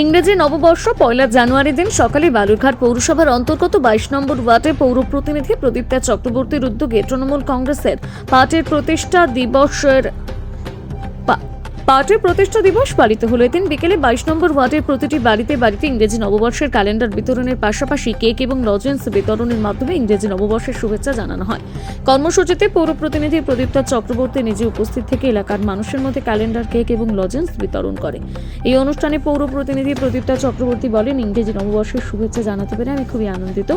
ইংরেজি নববর্ষ, পয়লা জানুয়ারি দিন সকালে বালুরঘাট পৌরসভার অন্তর্গত বাইশ নম্বর ওয়ার্ডে পৌর প্রতিনিধি প্রদীপ্তা চক্রবর্তীর উদ্যোগে তৃণমূল কংগ্রেসের পার্টির প্রতিষ্ঠা দিবসের পার্টির প্রতিষ্ঠা দিবস পালিত হলো এদিন বিকেলে বাইশ নম্বর ওয়ার্ডের প্রতিটি বাড়িতে বাড়িতে ইংরেজি নববর্ষের ক্যালেন্ডার বিতরণের পাশাপাশি কেক এবং লজেন্স বিতরণের মাধ্যমে ইংরেজি নববর্ষের শুভেচ্ছা জানানো হয়। কর্মসূচিতে পৌর প্রতিনিধি প্রদীপ্তা চক্রবর্তী নিজে উপস্থিত থেকে এলাকার মানুষের মধ্যে ক্যালেন্ডার কেক এবং লজেন্স বিতরণ করে। এই অনুষ্ঠানে পৌর প্রতিনিধি প্রদীপ্তা চক্রবর্তী বলেন, ইংরেজি নববর্ষের শুভেচ্ছা জানাতে পেরে আমি খুবই আনন্দিত।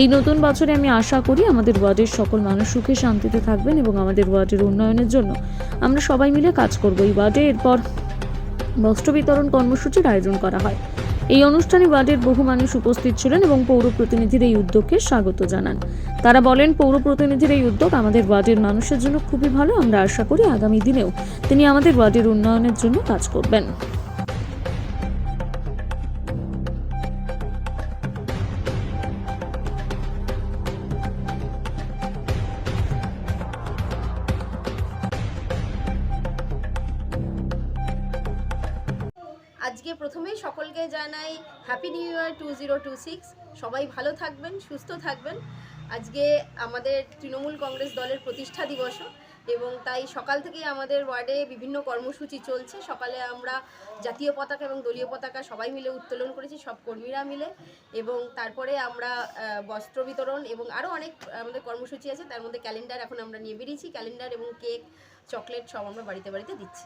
এই নতুন বছরে আমি আশা করি আমাদের ওয়ার্ডের সকল মানুষ সুখে শান্তিতে থাকবেন এবং আমাদের ওয়ার্ডের উন্নয়নের জন্য আমরা সবাই মিলে কাজ করব। এই ওয়ার্ডে এরপর বস্ত্র বিতরণ কর্মসূচির আয়োজন করা হয়। এই অনুষ্ঠানে ওয়ার্ডের বহু মানুষ উপস্থিত ছিলেন এবং পৌর প্রতিনিধির এই উদ্যোগকে স্বাগত জানান। তারা বলেন, পৌর প্রতিনিধির এই উদ্যোগ আমাদের ওয়ার্ডের মানুষের জন্য খুবই ভালো। আমরা আশা করি আগামী দিনেও তিনি আমাদের ওয়ার্ডের উন্নয়নের জন্য কাজ করবেন। আজকে প্রথমেই সকলকে জানাই happy new year two zero two six সবাই ভালো থাকবেন, সুস্থ থাকবেন। আজকে আমাদের তৃণমূল কংগ্রেস দলের প্রতিষ্ঠা দিবসও এবং তাই সকাল থেকেই আমাদের ওয়ার্ডে বিভিন্ন কর্মসূচি চলছে। সকালে আমরা জাতীয় পতাকা এবং দলীয় পতাকা সবাই মিলে উত্তোলন করেছি, সব কর্মীরা মিলে। এবং তারপরে আমরা বস্ত্র বিতরণ এবং আরও অনেক, আমাদের কর্মসূচি আছে। তার মধ্যে ক্যালেন্ডার এখন আমরা নিয়ে বেরিয়েছি। ক্যালেন্ডার এবং কেক চকলেট সব আমরা বাড়িতে বাড়িতে দিচ্ছি।